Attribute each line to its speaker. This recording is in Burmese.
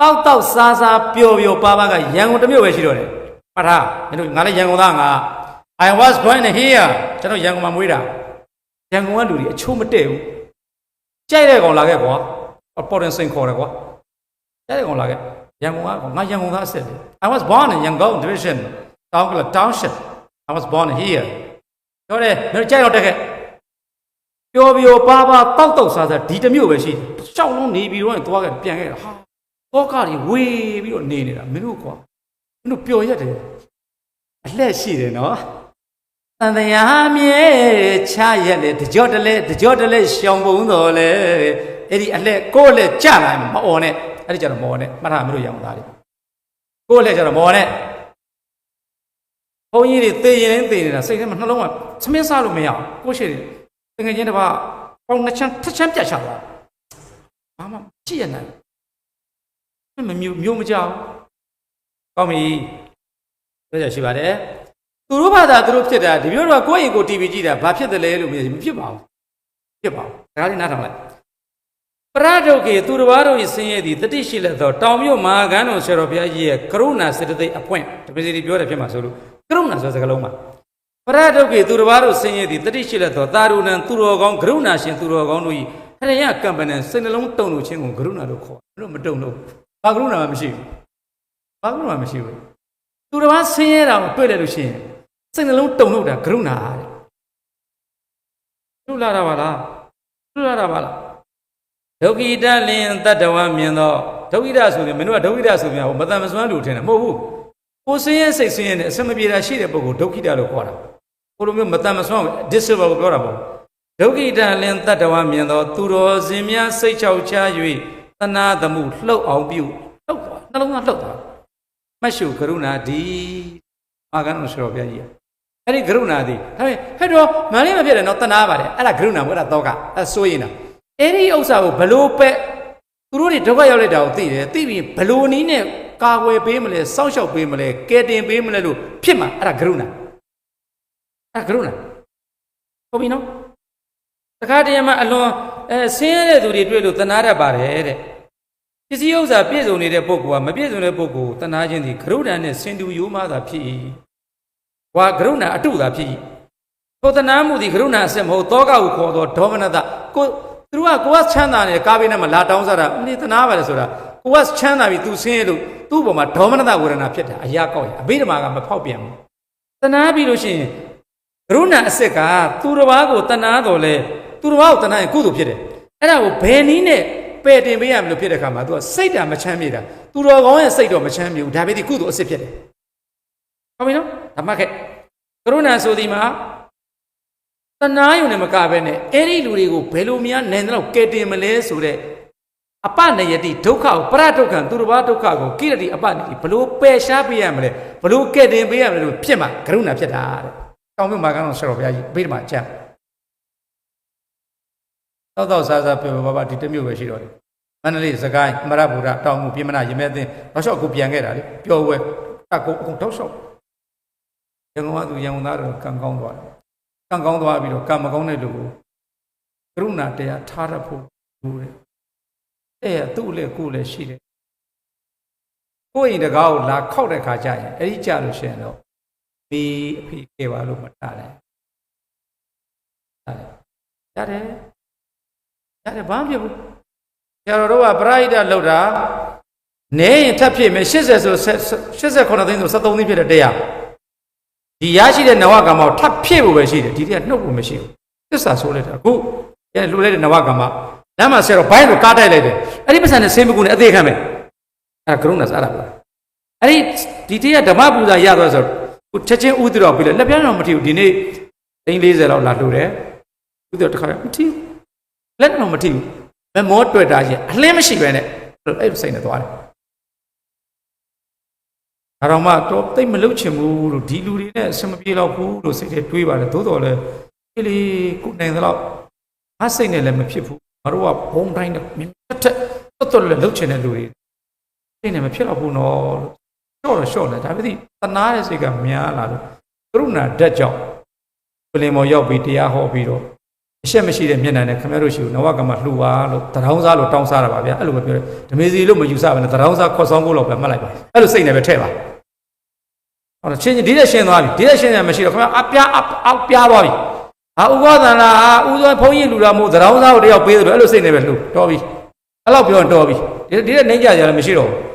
Speaker 1: တောက်တောက်စားစားပျော်ပျော်ပါပါကရန်ကုန်တစ်မြို့ပဲရှိတော့တယ်မှတ်ထားမင်းတို့ငါလည်းရန်ကုန်သားငါ I was born here ကျွန်တော်ရန်ကုန်မှာမွေးတာရန်ကုန်ကလူတွေအချိုးမတည့်ဘူးကြိုက်တဲ့ကောင်လာခဲ့ကွာအပေါ်တင်စိန်ခေါ်တယ်ကွာကြိုက်တဲ့ကောင်လာခဲ့ရန်ကုန်ကငါရန်ကုန်သားအစ်စ်လေ I was born in Yangon division town township I was born here ပြောတယ်မင်းတို့ကြိုက်တော့တက်ခဲ့ပျော်ပျော်ပါပါတောက်တောက်စားစားဒီတစ်မျိုးပဲရှိတယ်ရှောက်လုံးနေပြီးတော့သွားခဲ့ပြန်ခဲ့တာဟာ တော့ကကြီးဝေးပြီးတော့နေနေတာမင်းတို့ကွာမင်းတို့ပျော်ရက်တယ်အလှက်ရှိတယ်နော်တန်တရားမြဲချရက်လေတကြော့တလဲတကြော့တလဲရှောင်ပုံတော်လေအဲ့ဒီအလှက်ကိုယ့်အလှက်ကြလာမအော်နဲ့အဲ့ဒီကြတော့မော်နဲ့မှတ်ထားမင်းတို့ရအောင်သားလေးကိုယ့်အလှက်ကြတော့မော်နဲ့ဘုန်းကြီးတွေသေရင်သေနေတာစိတ်ထဲမှာနှလုံးကသမင်းစားလို့မရအောင်ကိုယ့်ရှိတယ်တကယ်ချင်းတစ်ပါးပေါင်နှစ်ချမ်းတစ်ချမ်းပြတ်ချသွားဘာမှကြည့်ရနိုင် မမျိုးမျိုးမကြောက်ကောင်းပြီပြောကြရှိပါတယ်သူတို့ဘာသာသူတို့ဖြစ်တာဒီမျိုးတော့ကိုယ့်ရင်ကို TV ကြည့်တာဘာဖြစ်တယ်လဲလို့မဖြစ်ပါဘူးဖြစ်ပါဘူးဒါကလေးနားထောင်လိုက်ပရဒုတ်ကေသူတစ်ပါးတို့၏ဆင်းရဲသည်တတိရှိလက်သောတောင်မြို့မဟာကန်းတော်ဆရာတော်ဘုရားကြီးရဲ့ကရုဏာစေတသိက်အပွင့်တပည့်စီပြောတယ်ဖြစ်မှာဆိုလို့ကရုဏာဆိုတဲ့စကားလုံးမှာပရဒုတ်ကေသူတစ်ပါးတို့ဆင်းရဲသည်တတိရှိလက်သောတာရုဏံသူတော်ကောင်းကရုဏာရှင်သူတော်ကောင်းတို့၏ခရယကံပနံစိတ်နှလုံးတုံလို့ခြင်းကိုကရုဏာလို့ခေါ်တယ်တို့မတုံလို့ ဘာကရုဏာမှမရှိဘူးဘာကရုဏာမှမရှိဘူးသူတစ်ပါးဆင်းရဲတာကိုတွေ့လိုက်လို့ရှိရင်စိတ်နှလုံးတုံလို့တာကရုဏာတဲ့လူလာတာပါလားလူလာတာပါလားဒုက္ခိတလင်တတ္တဝမြင်တော့ဒုက္ခိတဆိုရင်မင်းတို့ကဒုက္ခိတဆိုပြန်ဟိုမတန်မစွမ်းလို့ထင်တယ်မဟုတ်ဘူးကိုယ်ဆင်းရဲစိတ်ဆင်းရဲနဲ့အစမပြေတာရှိတဲ့ပုဂ္ဂိုလ်ဒုက္ခိတလို့ခေါ်တာကိုလိုမျိုးမတန်မစွမ်း disable ကိုပြောတာပေါ့ဒုက္ခိတလင်တတ္တဝမြင်တော့သူတော်စင်များစိတ်ချောက်ချ၍ သနာသမှုလှုပ်အောင်ပြုလှုပ်သွားနှလုံးသားလှုပ်သွားမတ်ရှုကရုဏာဒီအာကံတော်ဆရာဘုရားကြီးအဲ့ဒီကရုဏာဒီဒါပေမဲ့ဟဲ့တော့မန်လေးမဖြစ်တယ်နော်တနာပါတယ်အဲ့ဒါကရုဏာမဟုတ်တာတော့ကအဲ့ဆိုရင်တာအဲ့ဒီဥစ္စာကိုဘလို့ပဲသူတို့တွေဒုက္ခရောက်လိုက်တာကိုသိတယ်သိပြီးဘလို့နီးနဲ့ကာကွယ်ပေးမလဲစောင့်ရှောက်ပေးမလဲကယ်တင်ပေးမလဲလို့ဖြစ်မှာအဲ့ဒါကရုဏာအဲ့ဒါကရုဏာဟုတ်ပြီနော်တခါတည်းမှာအလွန် အဲဆင်းရဲတဲ့သူတွေတွေ့လို့တနာတတ်ပါတယ်တဲ့ပစ္စည်းဥစ္စာပြည့်စုံနေတဲ့ပုဂ္ဂိုလ်ကမပြည့်စုံတဲ့ပုဂ္ဂိုလ်တနာခြင်းဒီကရုဏာနဲ့စင်တူယိုးမှသာဖြစ်၏။ဝါကရုဏာအတုသာဖြစ်၏။သောတနာမှုဒီကရုဏာအစစ်မဟုတ်တောကဟုခေါ်သောဒေါမနတကိုသူတို့ကကိုယ်ကချမ်းသာနေကားဘေးနဲ့မှလာတောင်းစားတာအနိတနာပါလေဆိုတာကိုယ်ကချမ်းသာပြီသူဆင်းရဲလို့သူ့ဘောမှာဒေါမနတဝေဒနာဖြစ်တာအရာကောက်ရင်အဘိဓမ္မာကမဖောက်ပြန်ဘူးတနာပြီလို့ရှိရင်ကရုဏာအစစ်ကသူတစ်ပါးကိုတနာတော်လဲ သူတစ်ပါးကိုတနာရင်ကုသိုလ်ဖြစ်တယ်အဲ့ဒါကိုဘယ်နည်းနဲ့ပယ်တင်ပေးရမလို့ဖြစ်တဲ့ခါမှာသူကစိတ်ဓာတ်မချမ်းမြေတာသူတော်ကောင်းရဲ့စိတ်တော့မချမ်းမြေဘူးဒါပေမဲ့ဒီကုသိုလ်အစစ်ဖြစ်တယ်ဟုတ်ပြီနော်ဓမ္မခက်ကရုဏာဆိုဒီမှာတနာယုံနဲ့မကပဲနဲ့အဲ့ဒီလူတွေကိုဘယ်လိုများနိုင်တယ်လို့ကဲတင်မလဲဆိုတဲ့အပနယတိဒုက္ခကိုပရဒုက္ခံသူတစ်ပါးဒုက္ခကိုကိရတိအပနယတိဘလို့ပယ်ရှားပေးရမလဲဘလို့ကဲတင်ပေးရမလဲလို့ဖြစ်မှာကရုဏာဖြစ်တာတဲ့တောင်းမြမာကန်းတော်ဆရာတော်ဘုရားကြီးအဘိဓမ္မာကျမ်း တောက်တောက်စားစားပြေပါပါဒီတစ်မျိုးပဲရှိတော့တယ်မန္တလေးစကိုင်းအမရဗုဒ္ဓတောင်မှုပြမနာရမဲသိန်းတော့လျှောက်ကိုပြန်ခဲ့တာလေပျော်ဝဲအကုန်အကုန်တောက်လျှောက်ရန်ကုန်ကသူရန်ကုန်သားတော့ကံကောင်းသွားတယ်ကံကောင်းသွားပြီးတော့ကံမကောင်းတဲ့လူကိုကရုဏာတရားထားရဖို့လိုတယ်။အဲ့ရသူ့လည်းကိုယ်လည်းရှိတယ်။ကိုယ်ရင်တကားကိုလာခောက်တဲ့ခါကျရင်အဲ့ဒီကြလို့ရှိရင်တော့ဒီအဖေခေပါလို့မထားတယ်။ရတယ်။ရတယ် ဘာမှမဖြစ်ဘူး။ဆရာတော်တို့ကပရိဒတ်လောက်တာနေရင်ထပ်ဖြစ်မယ်80ဆို89သိန်းဆို73သိန်းဖြစ်တဲ့တရား။ဒီရရှိတဲ့နဝကမ္မကိုထပ်ဖြည့်ဖို့ပဲရှိတယ်ဒီတည်းကနှုတ်ဖို့မရှိဘူးသစ္စာဆိုလိုက်တာအခုအဲလှူလိုက်တဲ့နဝကမ္မလမ်းမှာဆရာတော်ဘိုင်းကိုကားတိုက်လိုက်တယ်အဲ့ဒီပစံနဲ့ဆေးမကူနဲ့အသေးခံမယ်အဲ့ဒါကရုဏာစားတာပါအဲ့ဒီဒီတည်းကဓမ္မပူဇာရသွားဆိုကိုချက်ချင်းဥဒတော်ပြီးလဲလက်ပြတော့မထီဘူးဒီနေ့သိန်း40လောက်လာလှူတယ်ဥဒတော်တစ်ခါမထီဘူး လက်တော့မထီဘူးမမောတွေ့တာချင်းအလင်းမရှိပဲနဲ့အဲ့စိတ်နဲ့သွားတယ်ဒါတော့မှတော့တိတ်မလုတ်ချင်ဘူးလို့ဒီလူတွေနဲ့အဆင်မပြေတော့ဘူးလို့စိတ်ထဲတွေးပါတယ်သို့တော်လည်းအေးလေကိုနိုင်သလောက်ငါစိတ်နဲ့လည်းမဖြစ်ဘူးငါတို့ကဘုံတိုင်းနဲ့မြင်ထက်တော်တော်လည်းလုတ်ချင်တဲ့လူတွေစိတ်နဲ့မဖြစ်တော့ဘူးနော်လို့ရှော့တော့ရှော့တယ်ဒါပေမဲ့တနာတဲ့စိတ်ကများလာလို့ကရုဏာဓာတ်ကြောင့်ပလင်မော်ရောက်ပြီးတရားဟောပြီးတော့အ ရှက်မရှိတဲ့မျက်နှာနဲ့ခင်ဗျားတို့ရှိကိုနဝကမလှူပါလို့တရောင်းစားလို့တောင်းစားတာပါဗျာအဲ့လိုပဲပြောတယ်ဓမေစီလို့မယူဆပါနဲ့တရောင်းစားခွတ်ဆောင်ဖို့လို့ပဲမှတ်လိုက်ပါအဲ့လိုစိတ်နဲ့ပဲထည့်ပါဟုတ်လားချင်းချင်းဒီတဲ့ရှင်းသွားပြီဒီတဲ့ရှင်းရမရှိတော့ခင်ဗျာအပြားအောက်ပြားသွားပြီဟာဥပဒနာဟာဥသောဘုန်းကြီးလူတော်မို့တရောင်းစားကိုတယောက်ပေးတယ်လို့အဲ့လိုစိတ်နဲ့ပဲလှူတော်ပြီအဲ့လောက်ပြောရင်တော်ပြီဒီဒီတဲ့နှိမ့်ကြကြလည်းမရှိတော့ဘူး